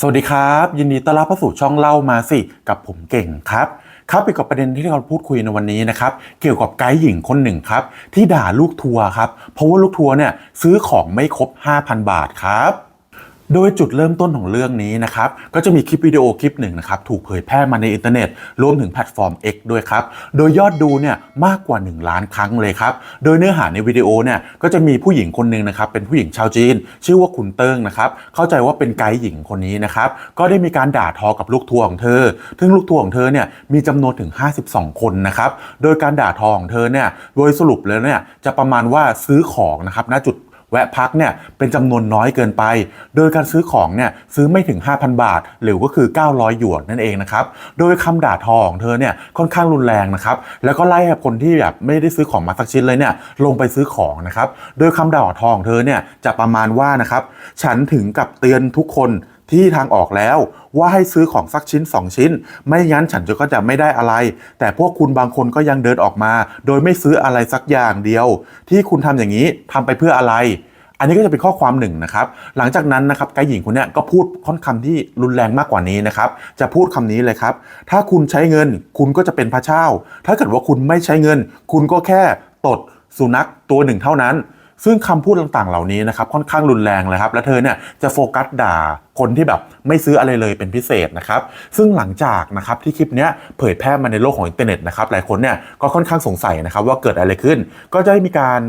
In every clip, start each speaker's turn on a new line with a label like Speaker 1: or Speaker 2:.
Speaker 1: สวัสดีครับ ยินดีต้อนรับเข้าสู่ช่องเล่ามาสิกับผมเก่งครับครับไปกับประเด็นที่เราพูดคุยในวันนี้นะครับเกี่ยวกับไกด์หญิงคนหนึ่งครับที่ด่าลูกทัวร์ครับเพราะว่าลูกทัวร์เนี่ยซื้อของไม่ครบ 5,000 บาทครับ โดยจุดเริ่มต้นของเรื่องนี้นะครับก็จะมีคลิปวิดีโอคลิปหนึ่งนะครับถูกเผยแพร่มาในอินเทอร์เน็ต รวมถึงแพลตฟอร์ม X ด้วยครับ โดยยอดดูเนี่ยมากกว่า 1 ล้านครั้งเลยครับ โดยเนื้อหาในวิดีโอเนี่ยก็จะมีผู้หญิงคนหนึ่งนะครับเป็นผู้หญิงชาวจีน ชื่อว่าคุณเติ้งนะครับเข้าใจว่าเป็นไกด์หญิงคนนี้นะครับก็ได้มีการด่าทอกับลูกทัวร์ของเธอซึ่งลูกทัวร์ของเธอเนี่ยมีจำนวนถึง 52 คนนะครับโดยการด่าทอของเธอเนี่ยโดยสรุปแล้วเนี่ยจะประมาณว่าซื้อของนะครับณจุด แวะพักเนี่ยเป็นจำนวนน้อยเกินไป โดยการซื้อของเนี่ยซื้อไม่ถึง 5,000 บาท หรือก็คือ 900 หยวนนั่นเองนะครับ โดยคำด่าทอของเธอเนี่ยค่อนข้างรุนแรงนะครับ แล้วก็ไล่คนที่แบบไม่ได้ซื้อของมาสักชิ้นเลยเนี่ยลงไปซื้อของนะครับ โดยคำด่าทอของเธอเนี่ยจะประมาณว่านะครับ ฉันถึงกับเตือนทุกคน ที่ทางออกแล้ว ว่าให้ซื้อของสักชิ้น 2 ชิ้น ไม่งั้นฉันจะก็จะไม่ได้อะไร แต่พวกคุณบางคนก็ยังเดินออกมา โดยไม่ซื้ออะไรสักอย่างเดียว ที่คุณทำอย่างนี้ทำไปเพื่ออะไรอันนี้ก็จะเป็นข้อความหนึ่งนะครับ หลังจากนั้นนะครับไกด์หญิงคนนี้ก็พูดค่อนคำที่รุนแรงมากกว่านี้นะครับ จะพูดคำนี้เลยครับ ถ้าคุณใช้เงินคุณก็จะเป็นพระเจ้า ถ้าเกิดว่าคุณไม่ใช้เงิน คุณก็แค่ตดสุนัขตัวหนึ่งเท่านั้น ซึ่งคำพูดต่างๆ เหล่านี้นะครับค่อนข้างรุนแรงเลยครับ และเธอเนี่ยจะโฟกัสด่า คนที่แบบไม่ซื้ออะไรเลยเป็นพิเศษนะครับซึ่งหลังจากนะครับที่คลิปนี้เผยแพร่มาในโลกของอินเทอร์เน็ตนะครับหลายคนเนี่ยก็ค่อนข้างสงสัยนะครับว่าเกิดอะไรขึ้น ก็จะได้มีการ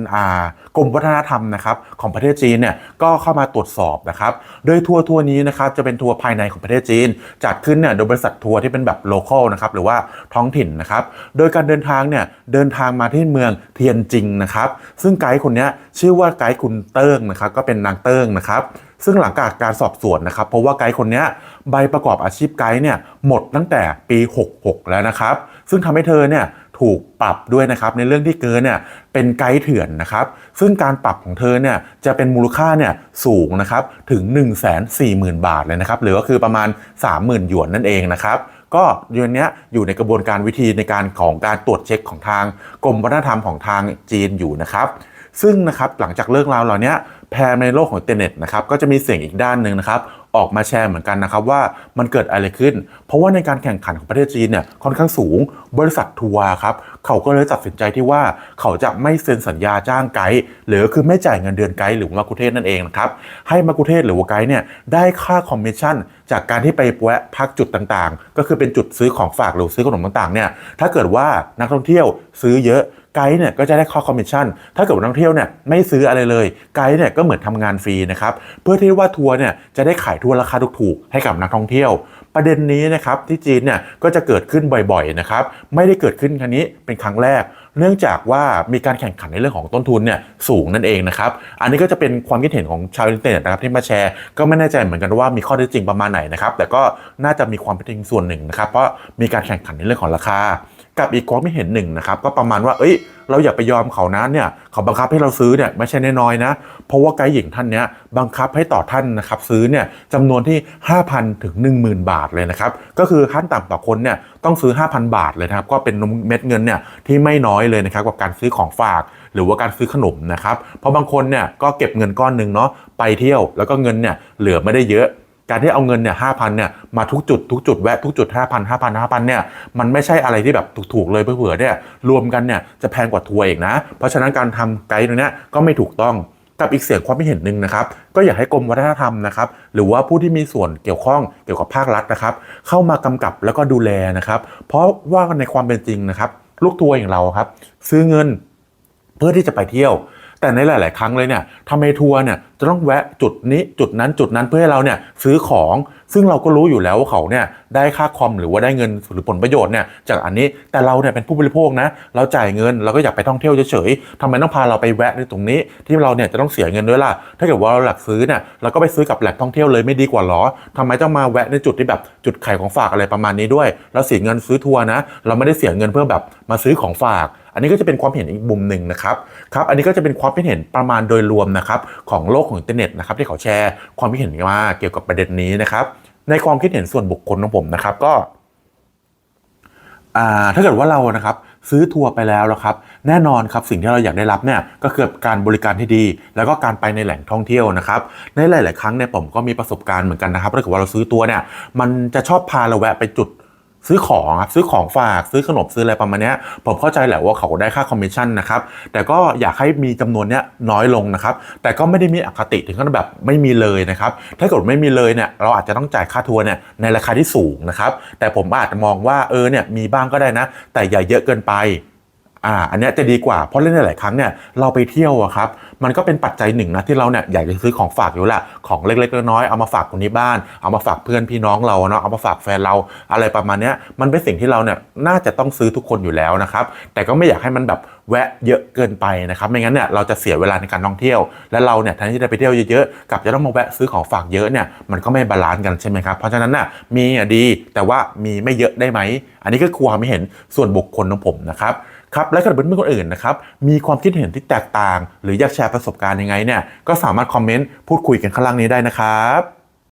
Speaker 1: กรมวัฒนธรรมนะครับของประเทศจีนเนี่ยก็เข้ามาตรวจสอบนะครับโดยทัวร์ทัวร์นี้นะครับจะเป็นทัวร์ภายในของประเทศจีน จัดขึ้นเนี่ยโดยบริษัททัวร์ที่เป็นแบบโลเคอลนะครับหรือว่าท้องถิ่นนะครับโดยการเดินทางเนี่ยเดินทางมาที่เมืองเทียนจิงนะครับซึ่งไกด์คนนี้ชื่อว่าไกด์คุณเติ้งนะครับก็เป็นนางเติ้งนะครับ ซึ่งหลังจากการสอบสวนนะครับ เพราะว่าไกด์คนนี้ใบประกอบอาชีพไกด์เนี่ยหมดตั้งแต่ปี 66 แล้วนะครับ ซึ่งทำให้เธอเนี่ยถูกปรับด้วยนะครับในเรื่องที่เกินเนี่ยเป็นไกด์เถื่อนนะครับ ซึ่งการปรับของเธอเนี่ยจะเป็นมูลค่าเนี่ยสูงนะครับถึง 1 4 0 0 0 0 บาทเลยนะครับ หรือก็คือประมาณ 30,000 หยวนนั่นเองนะครับก็เดือนนี้อยู่ในกระบวนการวิธีในการของการตรวจเช็คของทางกรมวัฒนธรรมของทางจีนอยู่นะครับ ซึ่งนะครับหลังจากเรื่องราวเหล่านี้แพร่ในโลกของเทเน็ตนะครับก็จะมีเสียงอีกด้านหนึ่งนะครับออกมาแชร์เหมือนกันนะครับว่ามันเกิดอะไรขึ้น เพราะว่าในการแข่งขันของประเทศจีนเนี่ยค่อนข้างสูง บริษัททัวร์ครับเขาก็เลยตัดสินใจที่ว่าเขาจะไม่เซ็นสัญญาจ้างไกด์หรือคือไม่จ่ายเงินเดือนไกด์หรือมากุเทศนั่นเองนะครับให้มากุเทศหรือว่าไกด์เนี่ยได้ค่าคอมมิชชั่น จากการที่ไปแวะพักจุดต่างๆ ก็คือเป็นจุดซื้อของฝากหรือซื้อขนมต่างๆเนี่ยถ้าเกิดว่านักท่องเที่ยวซื้อเยอะไกด์เนี่ยก็จะได้ค่าคอมมิชชั่น ถ้าเกิดว่านักท่องเที่ยวเนี่ยไม่ซื้ออะไรเลย ไกด์เนี่ยก็เหมือนทำงานฟรีนะครับ เพื่อที่ว่าทัวร์เนี่ยจะได้ขายทัวร์ราคาถูกๆให้กับนักท่องเที่ยว ประเด็นนี้นะครับที่จีนเนี่ยก็จะเกิดขึ้นบ่อยๆนะครับไม่ได้เกิดขึ้นครั้งนี้เป็นครั้งแรก เนื่องจากว่ามีการแข่งขันในเรื่องของต้นทุนเนี่ยสูงนั่นเองนะครับอันนี้ก็จะเป็นความคิดเห็นของชาวอินเทอร์เน็ตนะครับที่มาแชร์ก็ไม่แน่ใจเหมือนกันว่ามีข้อเท็จจริงประมาณไหนนะครับแต่ก็น่าจะมีความเป็นจริงส่วนหนึ่งนะครับเพราะมีการแข่งขันในเรื่องของราคา กับอีกความคิดเห็นหนึ่งนะครับก็ประมาณว่าเอ้ย เราอย่าไปยอมเขานะเนี่ยเขาบังคับให้เราซื้อเนี่ยไม่ใช่น้อยๆนะเพราะว่าไกด์หญิงท่านเนี้ยบังคับให้ต่อท่านนะครับซื้อเนี่ยจำนวนที่ 5,000 ถึง 10,000 บาทเลยนะครับก็คือขั้นต่ำต่อคนเนี่ยต้องซื้อ 5,000 บาทเลยนะครับก็เป็นเม็ดเงินเนี่ยที่ไม่น้อยเลยนะครับกับการซื้อของฝากหรือว่าการซื้อขนมนะครับเพราะบางคนเนี่ยก็เก็บเงินก้อนหนึ่งเนาะไปเที่ยวแล้วก็เงินเนี่ยเหลือไม่ได้เยอะ การที่เอาเงินเนี่ยห้าพันเนี่ยมาทุกจุดทุกจุดแวะทุกจุดห้าพันห้าพันห้าพันเนี่ยมันไม่ใช่อะไรที่แบบถูกๆเลยเผื่อเนี่ยรวมกันเนี่ยจะแพงกว่าทัวร์อีกนะ เพราะฉะนั้นการทำไกด์ตรงนี้ก็ไม่ถูกต้องกับอีกเสียงความคิดเห็นหนึ่งนะครับ ก็อยากให้กรมวัฒนธรรมนะครับ หรือว่าผู้ที่มีส่วนเกี่ยวข้องเกี่ยวกับภาครัฐนะครับ เข้ามากำกับแล้วก็ดูแลนะครับ เพราะว่าในความเป็นจริงนะครับ ลูกทัวร์อย่างเราครับ ซื้อเงินเพื่อที่จะไปเที่ยว แต่ในหลาย ๆ ครั้งเลยเนี่ยทำไมทัวร์เนี่ยจะต้องแวะจุดนี้จุดนั้นจุดนั้นเพื่อให้เราเนี่ยซื้อของ ซึ่งเราก็รู้อยู่แล้วว่าเขาเนี่ยได้ค่าคอมหรือว่าได้เงินหรือผลประโยชน์เนี่ยจากอันนี้แต่เราเนี่ยเป็นผู้บริโภคนะเราจ่ายเงินเราก็อยากไปท่องเที่ยวเฉย ๆทำไมต้องพาเราไปแวะในตรงนี้ ที่เราเนี่ยจะต้องเสียเงินด้วยล่ะถ้าเกิดว่าเราหลักซื้อเนี่ยเราก็ไปซื้อกับแหล่งท่องเที่ยวเลยไม่ดีกว่าหรอทำไมต้องมาแวะในจุดที่แบบจุดขายของฝากอะไรประมาณนี้ด้วยเราเสียเงินซื้อทัวร์นะเราไม่ได้เสียเงินเพื่อแบบมาซื้อของฝาก นนี้ก็จะเป็นความเห็นอีกมุมหนึ่งนะครับครับ อันนี้ก็จะเป็นความคิดเห็นประมาณโดยรวมนะครับของโลกของอินเทอร์เน็ตนะครับที่เขาแชร์ความคิดเห็นมาเกี่ยวกับประเด็นนี้นะครับ ในความคิดเห็นส่วนบุคคลของผมนะครับก็อ่าถ้าเกิดว่าเรานะครับซื้อทัวร์ไปแล้วแล้วครับ แน่นอนครับสิ่งที่เราอยากได้รับเนี่ยก็คือการบริการที่ดี แล้วก็การไปในแหล่งท่องเที่ยวนะครับในหลาย ๆ ครั้งเนี่ยผมก็มีประสบการณ์เหมือนกันนะครับถ้าเกิดว่าเราซื้อตัวเนี่ยมันจะชอบพาเราแวะไปจุด ซื้อของครับซื้อของฝากซื้อขนมซื้ออะไรประมาณนี้ผมเข้าใจแหละว่าเขาได้ค่าคอมมิชชั่นนะครับแต่ก็อยากให้มีจำนวนเนี้ยน้อยลงนะครับแต่ก็ไม่ได้มีอคติถึงขั้นแบบไม่มีเลยนะครับถ้าเกิดไม่มีเลยเนี่ยเราอาจจะต้องจ่ายค่าทัวร์เนี่ยในราคาที่สูงนะครับแต่ผมอาจจะมองว่าเออเนี่ยมีบ้างก็ได้นะ แต่อย่าเยอะเกินไป อ่าอันนี้จะดีกว่าเพราะเล่นหลายครั้งเนี่ยเราไปเที่ยวอะครับมันก็เป็นปัจจัยหนึ่งนะที่เราเนี่ยอยากจะซื้อของฝากอยู่แหละของเล็กๆน้อยๆเอามาฝากคนที่บ้าน เอามาฝากเพื่อนพี่น้องเราเนาะเอามาฝากแฟนเราอะไรประมาณเนี้ยมันเป็นสิ่งที่เราเนี่ยน่าจะต้องซื้อทุกคนอยู่แล้วนะครับแต่ก็ไม่อยากให้มันแบบแวะเยอะเกินไปนะครับไม่งั้นเนี่ยเราจะเสียเวลาในการท่องเที่ยว และเราเนี่ยแทนที่จะไปเที่ยวเยอะๆกลับจะต้องมาแวะซื้อของฝากเยอะเนี่ยมันก็ไม่บาลานซ์กันใช่ไหมครับเพราะฉะนั้นน่ะมีอะดีแต่ว่ามีไม่เยอะได้ไหมอันนี้ก็ความเห็นส่วนบุคคลของผมนะครับ ครับและกับเพื่อนๆคนอื่นนะครับมีความคิดเห็นที่แตกต่าง หรืออยากแชร์ประสบการณ์ยังไงเนี่ยก็สามารถคอมเมนต์พูดคุยกันข้างล่างนี้ได้นะครับ